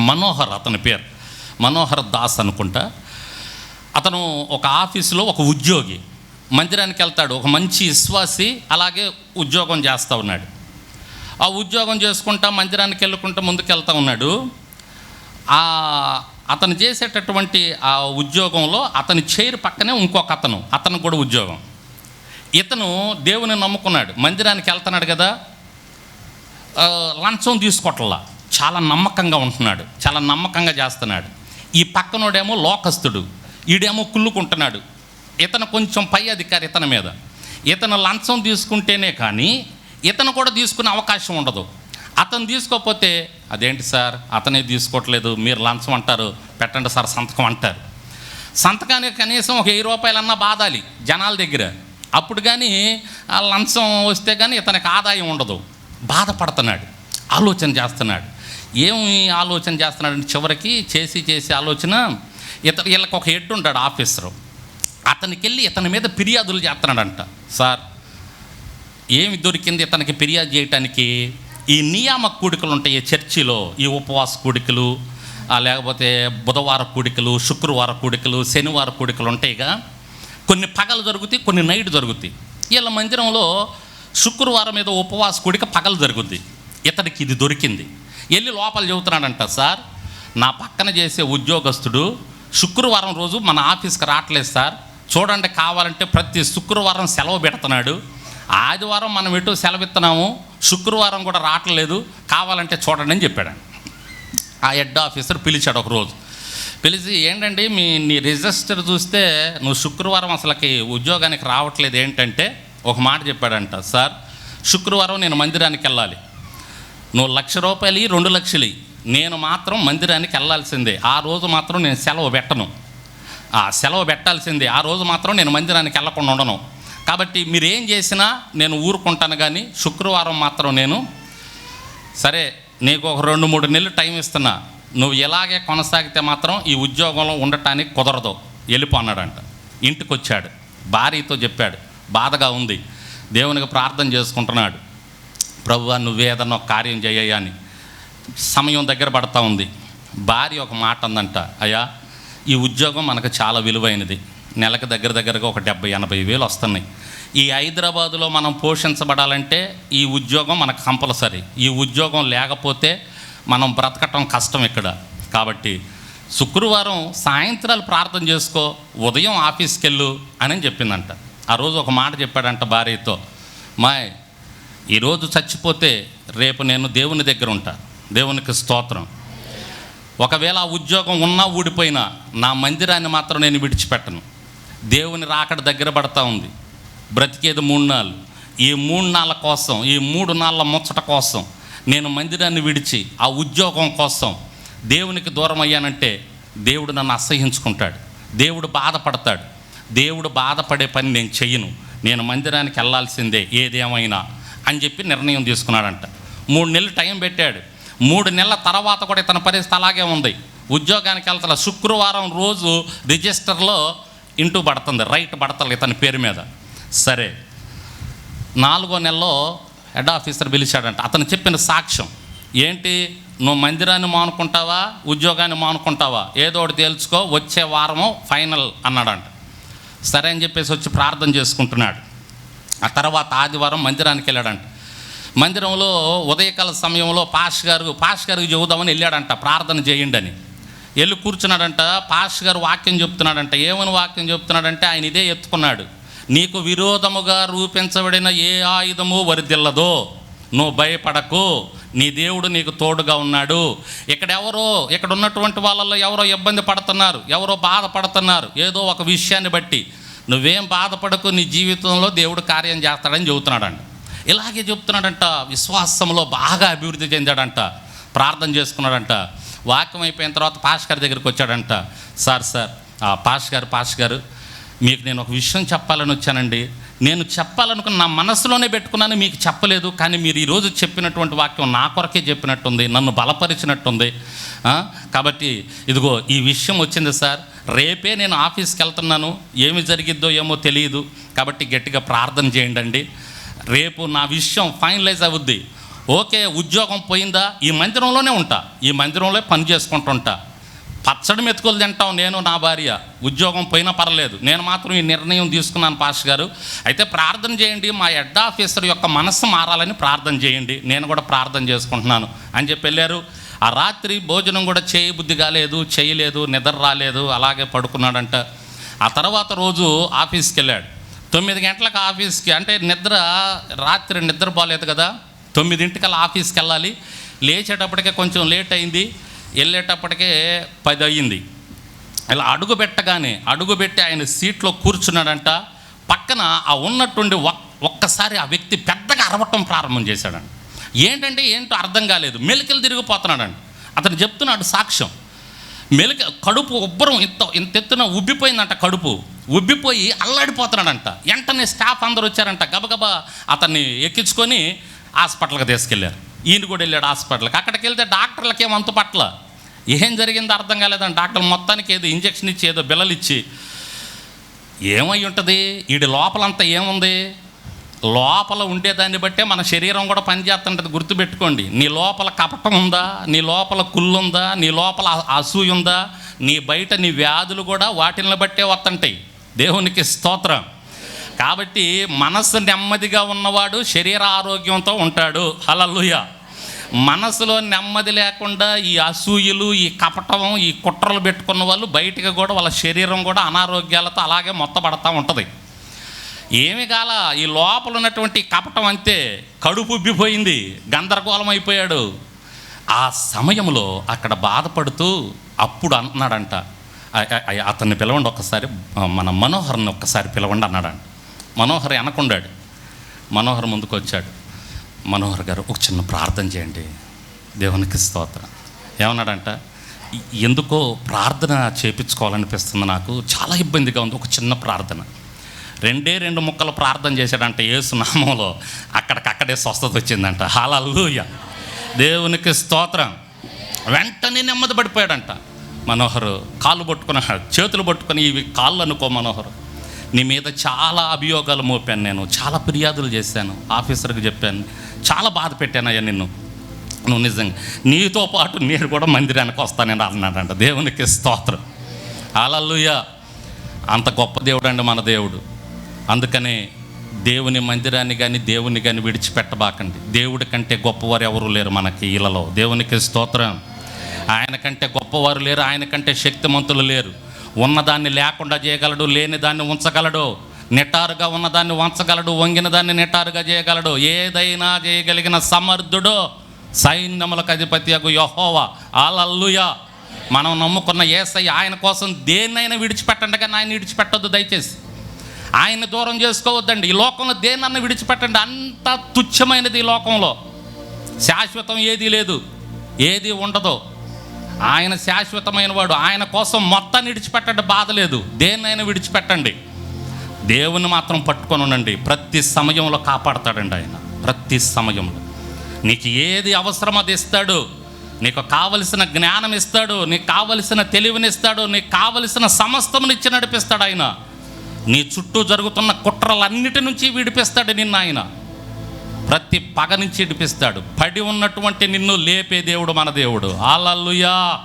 మనోహర్ అతని పేరు. మనోహర్ దాస్ అనుకుంటా. అతను ఒక ఆఫీసులో ఒక ఉద్యోగి. మందిరానికి వెళ్తాడు. ఒక మంచి విశ్వాసి అలాగే ఉద్యోగం చేస్తూ ఉన్నాడు. ఆ ఉద్యోగం చేసుకుంటా మందిరానికి వెళ్ళుకుంటా ముందుకెళ్తా ఉన్నాడు. ఆ అతను చేసేటటువంటి ఆ ఉద్యోగంలో అతని చైర్ పక్కనే ఇంకొక అతను. అతను కూడా ఉద్యోగం. ఇతను దేవుని నమ్ముకున్నాడు. మందిరానికి వెళ్తున్నాడు కదా. లంచం తీసుకోవట్లా చాలా నమ్మకంగా ఉంటున్నాడు. చాలా నమ్మకంగా చేస్తున్నాడు. ఈ పక్కనోడేమో లోకస్తుడు. ఈడేమో కుళ్ళుకుంటున్నాడు. ఇతను కొంచెం పై అధికారి ఇతని మీద. ఇతను లంచం తీసుకుంటేనే కానీ ఇతను కూడా తీసుకునే అవకాశం ఉండదు. అతను తీసుకోకపోతే అదేంటి సార్? అతనే తీసుకోవట్లేదు. మీరు లంచం అంటారు. పెట్టండి సార్ సంతకం అంటారు. సంతకానికి కనీసం ఒక వెయ్యి రూపాయలన్నా బాధాలి జనాల దగ్గర. అప్పుడు కానీ ఆ లంచం వస్తే కానీ ఇతనికి ఆదాయం ఉండదు. బాధపడుతున్నాడు. ఆలోచన చేస్తున్నాడు. ఏమి ఆలోచన చేస్తున్నాడంటే చివరికి చేసి చేసి ఆలోచన ఇతను వీళ్ళకి ఒక హెడ్ ఉంటాడు ఆఫీసరు. అతనికి వెళ్ళి ఇతని మీద ఫిర్యాదులు చేస్తున్నాడంట. సార్ ఏమి దొరికింది ఇతనికి ఫిర్యాదు చేయటానికి? ఈ నియామక కూడికలు ఉంటాయి ఈ చర్చిలో ఈ ఉపవాస కూడికలు లేకపోతే బుధవార కూడికలు శుక్రవార కూడికలు శనివార కూడికలు ఉంటాయిగా. కొన్ని పగలు జరుగుతాయి కొన్ని నైట్ జరుగుతాయి. వీళ్ళ మందిరంలో శుక్రవారం మీద ఉపవాస కూడిక పగలు జరుగుద్ది. ఇతనికి ఇది దొరికింది. వెళ్ళి లోపల చెబుతున్నాడంట సార్? నా పక్కన చేసే ఉద్యోగస్తుడు శుక్రవారం రోజు మన ఆఫీస్కి రావట్లేదు సార్. చూడండి కావాలంటే ప్రతి శుక్రవారం సెలవు పెడుతున్నాడు. ఆదివారం మనం ఎటు సెలవిస్తున్నాము శుక్రవారం కూడా రావట్లేదు. కావాలంటే చూడండి అని చెప్పాడు. ఆ హెడ్ ఆఫీసర్ పిలిచాడు ఒకరోజు పిలిచి ఏంటండి మీ నీ రిజిస్టర్ చూస్తే నువ్వు శుక్రవారం అసలుకి ఉద్యోగానికి రావట్లేదు ఏంటంటే ఒక మాట చెప్పాడంట. సార్ శుక్రవారం నేను మందిరానికి వెళ్ళాలి. నువ్వు లక్ష రూపాయలు రెండు లక్షలు నేను మాత్రం మందిరానికి వెళ్ళాల్సిందే. ఆ రోజు మాత్రం నేను సెలవు పెట్టను. ఆ సెలవు పెట్టాల్సిందే. ఆ రోజు మాత్రం నేను మందిరానికి వెళ్ళకుండా ఉండను. కాబట్టి మీరు ఏం చేసినా నేను ఊరుకుంటాను కానీ శుక్రవారం మాత్రం నేను సరే నీకు ఒక రెండు మూడు నెలలు టైం ఇస్తున్నా. నువ్వు ఇలాగే కొనసాగితే మాత్రం ఈ ఉద్యోగంలో ఉండటానికి కుదరదు. వెళ్ళిపోన్నాడంట ఇంటికి వచ్చాడు భార్యతో చెప్పాడు. బాధగా ఉంది. దేవునికి ప్రార్థన చేసుకుంటున్నాడు. ప్రభు నువ్వే ఏదన్నా ఒక కార్యం చేయ్యా అని. సమయం దగ్గర పడతా ఉంది. భార్య ఒక మాట అందంట అయ్యా ఈ ఉద్యోగం మనకు చాలా విలువైనది. నెలకు దగ్గర దగ్గరగా ఒక డెబ్బై ఎనభై వేలు వస్తున్నాయి. ఈ హైదరాబాదులో మనం పోషించబడాలంటే ఈ ఉద్యోగం మనకు కంపల్సరీ. ఈ ఉద్యోగం లేకపోతే మనం బ్రతకటం కష్టం ఇక్కడ. కాబట్టి శుక్రవారం సాయంత్రాలు ప్రార్థన చేసుకో ఉదయం ఆఫీస్కి వెళ్ళు అని చెప్పిందంట. ఆ రోజు ఒక మాట చెప్పాడంట భార్యతో మాయ్ ఈరోజు చచ్చిపోతే రేపు నేను దేవుని దగ్గర ఉంటా. దేవునికి స్తోత్రం. ఒకవేళ ఆ ఉద్యోగం ఉన్నా ఊడిపోయినా నా మందిరాన్ని మాత్రం నేను విడిచిపెట్టను. దేవుని రాకడ దగ్గర పడతా ఉంది. బ్రతికేది మూడు నాళ్ళు. ఈ మూడు నాళ్ళ కోసం ఈ మూడు నాళ్ళ ముచ్చట కోసం నేను మందిరాన్ని విడిచి ఆ ఉద్యోగం కోసం దేవునికి దూరం అయ్యానంటే దేవుడు నన్ను అసహించుకుంటాడు. దేవుడు బాధపడతాడు. దేవుడు బాధపడే పని నేను చెయ్యను. నేను మందిరానికి వెళ్ళాల్సిందే ఏదేమైనా. అని చెప్పి నిర్ణయం తీసుకున్నాడంట. మూడు నెలలు టైం పెట్టాడు. మూడు నెలల తర్వాత కూడా ఇతని పరిస్థితి అలాగే ఉంది. ఉద్యోగానికి వెళ్తా శుక్రవారం రోజు రిజిస్టర్లో ఇంటూ పడుతుంది రైట్ పడతలు ఇతని పేరు మీద. సరే నాలుగో నెలలో హెడ్ ఆఫీసర్ పిలిచాడంట. అతను చెప్పిన సాక్ష్యం ఏంటి నువ్వు మందిరాన్ని మానుకుంటావా ఉద్యోగాన్ని మానుకుంటావా? ఏదో ఒకటి తేల్చుకో వచ్చే వారము ఫైనల్ అన్నాడంట. సరే అని చెప్పేసి వచ్చి ప్రార్థన చేసుకుంటున్నాడు. ఆ తర్వాత ఆదివారం మందిరానికి వెళ్ళాడంట. మందిరంలో ఉదయకాల సమయంలో పాష్ గారు పాష్ గారికి చెబుదామని వెళ్ళాడంట ప్రార్థన చేయండి అని వెళ్ళి కూర్చున్నాడంట పాష్ గారు వాక్యం చెప్తున్నాడంట. ఏమని వాక్యం చెప్తున్నాడంటే ఆయన ఇదే ఎత్తుకున్నాడు. నీకు విరోధముగా రూపించబడిన ఏ ఆయుధము వరిదిల్లదో నువ్వు భయపడకు. నీ దేవుడు నీకు తోడుగా ఉన్నాడు. ఇక్కడ ఎవరో ఇక్కడ ఉన్నటువంటి వాళ్ళల్లో ఎవరో ఇబ్బంది పడుతున్నారు ఎవరో బాధపడుతున్నారు. ఏదో ఒక విషయాన్ని బట్టి నువ్వేం బాధపడకు నీ జీవితంలో దేవుడు కార్యం చేస్తాడని చెబుతున్నాడంట. ఇలాగే చెప్తున్నాడంట విశ్వాసంలో బాగా అభివృద్ధి చెందాడంట ప్రార్థన చేసుకున్నాడంట. వాక్యం అయిపోయిన తర్వాత పాష్ గారి దగ్గరికి వచ్చాడంట సార్ సార్ పాష్ గారు పాష్ గారు మీకు నేను ఒక విషయం చెప్పాలని వచ్చానండి. నేను చెప్పాలనుకున్న నా మనసులోనే పెట్టుకున్నాను మీకు చెప్పలేదు కానీ మీరు ఈరోజు చెప్పినటువంటి వాక్యం నా కొరకే చెప్పినట్టుంది నన్ను బలపరిచినట్టుంది. కాబట్టి ఇదిగో ఈ విషయం వచ్చింది సార్. రేపే నేను ఆఫీస్కి వెళ్తున్నాను ఏమి జరిగిద్దో ఏమో తెలియదు కాబట్టి గట్టిగా ప్రార్థన చేయండి రేపు నా విషయం ఫైనలైజ్ అవుద్ది. ఓకే ఉద్యోగం పోయిందా? ఈ మందిరంలోనే ఉంటా. ఈ మందిరంలో పని చేసుకుంటుంటా. పచ్చడి మెతుకులు తింటాం నేను నా భార్య. ఉద్యోగం పోయినా పర్లేదు. నేను మాత్రం ఈ నిర్ణయం తీసుకున్నాను పాస్ గారు. అయితే ప్రార్థన చేయండి మా హెడ్ ఆఫీసర్ యొక్క మనస్సు మారాలని ప్రార్థన చేయండి. నేను కూడా ప్రార్థన చేసుకుంటున్నాను. అని చెప్పి వెళ్ళారు. ఆ రాత్రి భోజనం కూడా చేయ బుద్ధి కాలేదు చేయలేదు నిద్ర రాలేదు అలాగే పడుకున్నాడంట. ఆ తర్వాత రోజు ఆఫీస్కి వెళ్ళాడు తొమ్మిది గంటలకు ఆఫీస్కి అంటే నిద్ర రాత్రి నిద్ర పోలేదు కదా. తొమ్మిదింటికల్లా ఆఫీస్కి వెళ్ళాలి లేచేటప్పటికే కొంచెం లేట్ అయింది. వెళ్ళేటప్పటికే పది అయ్యింది. ఇలా అడుగు పెట్టగానే అడుగు పెట్టి ఆయన సీట్లో కూర్చున్నాడంట. పక్కన ఆ ఉన్నటువంటి ఒక్కసారి ఆ వ్యక్తి పెద్దగా అరవటం ప్రారంభం చేశాడంట. ఏంటంటే ఏంటో అర్థం కాలేదు. మెలికలు తిరిగిపోతున్నాడంట. అతను చెప్తున్నాడు సాక్ష్యం. మెలిక కడుపు ఉబ్బరం ఇంత ఇంత ఎత్తున ఉబ్బిపోయిందంట కడుపు. ఉబ్బిపోయి అల్లాడిపోతున్నాడంట. వెంటనే స్టాఫ్ అందరూ వచ్చారంట. గబగబా అతన్ని ఎక్కించుకొని హాస్పిటల్కి తీసుకెళ్ళారు. ఈయన కూడా వెళ్ళాడు హాస్పిటల్కి. అక్కడికి వెళ్తే డాక్టర్లకి ఏం పట్ల? ఏం జరిగిందో అర్థం కాలేదని డాక్టర్ మొత్తానికి ఏదో ఇంజక్షన్ ఇచ్చి ఏదో బిల్లలు ఇచ్చి ఏమై ఉంటుంది? వీడి లోపలంతా ఏముంది? లోపల ఉండేదాన్ని బట్టే మన శరీరం కూడా పనిచేస్తుంటుంది గుర్తుపెట్టుకోండి. నీ లోపల కపటం ఉందా? నీ లోపల కుళ్ళు ఉందా నీ లోపల అసూయ ఉందా? నీ బయట నీ వ్యాధులు కూడా వాటిని బట్టే వస్తుంటాయి దేవునికి స్తోత్రం. కాబట్టి మనస్సు నెమ్మదిగా ఉన్నవాడు శరీర ఆరోగ్యంతో ఉంటాడు. హలలుయ మనసులో నెమ్మది లేకుండా ఈ అసూయలు ఈ కపటం ఈ కుట్రలు పెట్టుకున్న వాళ్ళు బయటకు కూడా వాళ్ళ శరీరం కూడా అనారోగ్యాలతో అలాగే మొత్తపడతా ఉంటుంది. ఏమి కాల ఈ లోపల ఉన్నటువంటి కపటం అంతే కడుపు ఉబ్బిపోయింది గందరగోళం అయిపోయాడు ఆ సమయంలో అక్కడ బాధపడుతూ అప్పుడు అంటున్నాడంట అతన్ని పిలవండి ఒక్కసారి మన మనోహర్ని ఒక్కసారి పిలవండి అన్నాడంట. మనోహర్ వెనకుండాడు. మనోహర్ ముందుకు వచ్చాడు. మనోహర్ గారు ఒక చిన్న ప్రార్థన చేయండి. దేవునికి స్తోత్రం. ఏమన్నాడంట ఎందుకో ప్రార్థన చేపించుకోవాలనిపిస్తుంది నాకు చాలా ఇబ్బందిగా ఉంది ఒక చిన్న ప్రార్థన. రెండే రెండు ముక్కలు ప్రార్థన చేశాడంట యేసు నామంలో. అక్కడికక్కడే స్వస్థత వచ్చిందంట. హాలూయ దేవునికి స్తోత్రం. వెంటనే నెమ్మది పడిపోయాడంట. మనోహర్ కాళ్ళు పట్టుకుని చేతులు పట్టుకుని ఇవి కాళ్ళు అనుకో మనోహర్. నీ మీద చాలా అభియోగాలు మోపాను నేను. చాలా ఫిర్యాదులు చేశాను. ఆఫీసర్కి చెప్పాను. చాలా బాధ పెట్టానయ్యా నిన్ను. నువ్వు నిజంగా నీతో పాటు నేను కూడా మందిరానికి వస్తానని అన్నాడంట. దేవునికి స్తోత్రం. అలల్లుయ అంత గొప్ప దేవుడు అండి మన దేవుడు. అందుకనే దేవుని మందిరాన్ని కానీ దేవుని కానీ విడిచిపెట్టబాకండి. దేవుడి కంటే గొప్పవారు ఎవరు లేరు మనకి ఇళ్ళలో. దేవునికి స్తోత్రం. ఆయన కంటే గొప్పవారు లేరు ఆయన కంటే శక్తిమంతులు లేరు. ఉన్నదాన్ని లేకుండా చేయగలడు లేని దాన్ని ఉంచగలడు. నిటారుగా ఉన్నదాన్ని వంచగలడు వంగిన దాన్ని నిటారుగా చేయగలడు. ఏదైనా చేయగలిగిన సమర్థుడు సైన్యములకు అధిపతి అగు యహోవా. ఆలల్లుయా మనం నమ్ముకున్న ఏసై ఆయన కోసం దేన్నైనా విడిచిపెట్టండి కానీ ఆయన విడిచిపెట్టొద్దు దయచేసి. ఆయన్ని దూరం చేసుకోవద్దండి. ఈ లోకంలో దేన్నన్నా విడిచిపెట్టండి. అంత తుచ్చమైనది ఈ లోకంలో. శాశ్వతం ఏదీ లేదు. ఏది ఉండదు. ఆయన శాశ్వతమైన వాడు. ఆయన కోసం మొత్తాన్ని విడిచిపెట్టండి. బాధ లేదు. దేన్నైనా విడిచిపెట్టండి. దేవుని మాత్రం పట్టుకొని ఉండండి. ప్రతి సమయంలో కాపాడతాడండి ఆయన. ప్రతి సమయంలో. నీకు ఏది అవసరం అది ఇస్తాడు. నీకు కావలసిన జ్ఞానం ఇస్తాడు. నీకు కావలసిన తెలివినిస్తాడు నీకు కావలసిన సమస్తమునిచ్చి నడిపిస్తాడు ఆయన. నీ చుట్టూ జరుగుతున్న కుట్రలన్నిటి నుంచి విడిపిస్తాడు నిన్ను ఆయన. ప్రతి పగ నుంచి విడిపిస్తాడు. పడి ఉన్నటువంటి నిన్ను లేపే దేవుడు మన దేవుడు. ఆలల్లుయా